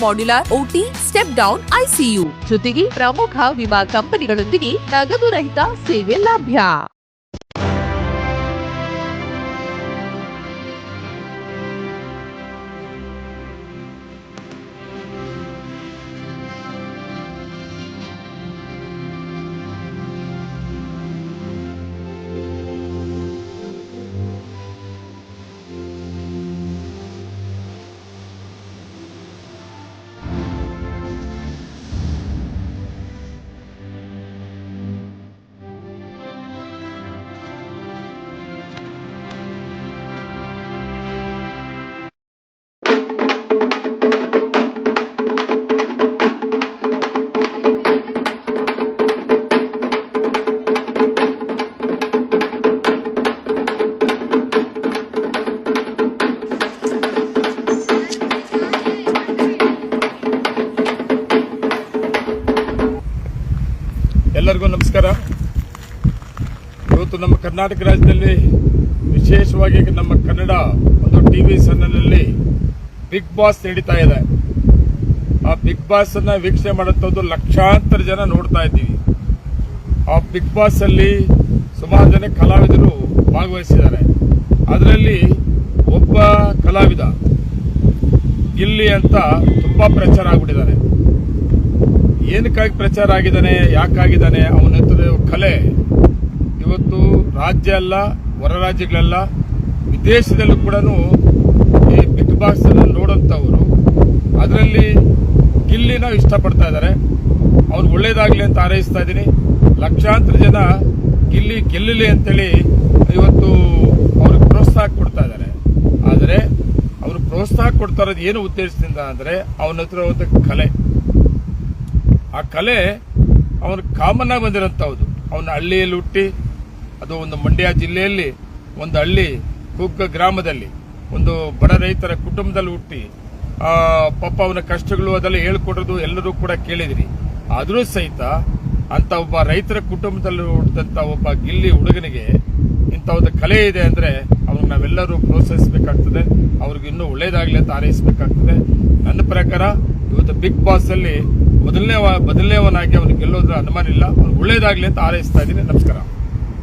modular OT step down ICU ಜೊತೆಗೆ ಪ್ರಮುಖ ವಿಮಾ ಕಂಪನಿಗಳೊಂದಿಗೆ ನಗದು ರಹಿತ ಸೇವೆ ಲಭ್ಯ. ಎಲ್ಲರಿಗೂ ನಮಸ್ಕಾರ. ಇವತ್ತು ನಮ್ಮ ಕರ್ನಾಟಕ ರಾಜ್ಯದಲ್ಲಿ ವಿಶೇಷವಾಗಿ ನಮ್ಮ ಕನ್ನಡ ಒಂದು ಟಿ ವಿ ಸನ್ನಲ್ಲಿ ಬಿಗ್ ಬಾಸ್ ನಡೀತಾ ಇದೆ. ಆ ಬಿಗ್ ಬಾಸ್ ಅನ್ನ ವೀಕ್ಷಣೆ ಮಾಡುವಂಥದ್ದು ಲಕ್ಷಾಂತರ ಜನ ನೋಡ್ತಾ ಇದ್ದೀವಿ. ಆ ಬಿಗ್ ಬಾಸ್ ಅಲ್ಲಿ ಸುಮಾರು ಜನ ಕಲಾವಿದರು ಭಾಗವಹಿಸಿದ್ದಾರೆ. ಅದರಲ್ಲಿ ಒಬ್ಬ ಕಲಾವಿದ ಗಿಲ್ಲಿ ಅಂತ ತುಂಬಾ ಪ್ರಚಾರ ಆಗ್ಬಿಟ್ಟಿದ್ದಾರೆ. ಏನಕ್ಕಾಗಿ ಪ್ರಚಾರ ಆಗಿದ್ದಾನೆ, ಯಾಕಾಗಿದ್ದಾನೆ ಅವನ ಕಲೆ. ಇವತ್ತು ರಾಜ್ಯ ಅಲ್ಲ, ಹೊರ ರಾಜ್ಯಗಳೆಲ್ಲ, ವಿದೇಶದಲ್ಲೂ ಕೂಡ ಈ ಬಿಗ್ ಬಾಸ್ ಅನ್ನು ಅದರಲ್ಲಿ ಗಿಲ್ಲಿನ ಇಷ್ಟಪಡ್ತಾ ಇದ್ದಾರೆ. ಅವ್ರು ಒಳ್ಳೇದಾಗಲಿ ಅಂತ ಆರೈಸ್ತಾ ಇದ್ದೀನಿ. ಲಕ್ಷಾಂತರ ಜನ ಗಿಲ್ಲಿ ಗೆಲ್ಲಲಿ ಅಂತೇಳಿ ಇವತ್ತು ಅವ್ರಿಗೆ ಪ್ರೋತ್ಸಾಹ ಕೊಡ್ತಾ ಇದ್ದಾರೆ. ಆದರೆ ಅವರು ಪ್ರೋತ್ಸಾಹ ಕೊಡ್ತಾ ಇರೋದು ಏನು ಉದ್ದೇಶದಿಂದ ಅಂದರೆ ಅವನ ಹತ್ರ ಕಲೆ. ಆ ಕಲೆ ಅವನು ಕಾಮನ್ ಆಗಿ ಬಂದಿರೋಂಥದ್ದು ಅವನ ಹಳ್ಳಿಯಲ್ಲಿ ಹುಟ್ಟಿ, ಅದು ಒಂದು ಮಂಡ್ಯ ಜಿಲ್ಲೆಯಲ್ಲಿ, ಒಂದು ಹಳ್ಳಿ ಕುಗ್ಗ ಗ್ರಾಮದಲ್ಲಿ, ಒಂದು ಬಡ ರೈತರ ಕುಟುಂಬದಲ್ಲಿ ಹುಟ್ಟಿ ಪಾಪ ಅವನ ಕಷ್ಟಗಳು ಅದೆಲ್ಲ ಹೇಳ್ಕೊಡೋದು ಎಲ್ಲರೂ ಕೂಡ ಕೇಳಿದಿರಿ. ಆದರೂ ಸಹಿತ ಅಂತ ಒಬ್ಬ ರೈತರ ಕುಟುಂಬದಲ್ಲಿ ಹುಟ್ಟಿದಂಥ ಒಬ್ಬ ಗಿಲ್ಲಿ ಹುಡುಗನಿಗೆ ಇಂಥ ಒಂದು ಕಲೆ ಇದೆ ಅಂದ್ರೆ ಅವ್ರಿಗೆ ನಾವೆಲ್ಲರೂ ಪ್ರೋತ್ಸಾಹಿಸಬೇಕಾಗ್ತದೆ ಅವ್ರಿಗೆ ಇನ್ನೂ ಒಳ್ಳೇದಾಗ್ಲಿ ಅಂತ ಹಾರೈಸಬೇಕಾಗ್ತದೆ. ನನ್ನ ಪ್ರಕಾರ, ಇವತ್ತು ಬಿಗ್ ಬಾಸ್ ಅಲ್ಲಿ ಮೊದಲನೇ ಮೊದಲನೇವನಾಗಿ ಅವನು ಗೆಲ್ಲೋದ್ರ ಅನುಮಾನ ಇಲ್ಲ. ಅವ್ನು ಒಳ್ಳೇದಾಗಲಿ ಅಂತ ಹಾರೈಸ್ತಾ ಇದ್ದೀನಿ. ನಮಸ್ಕಾರ.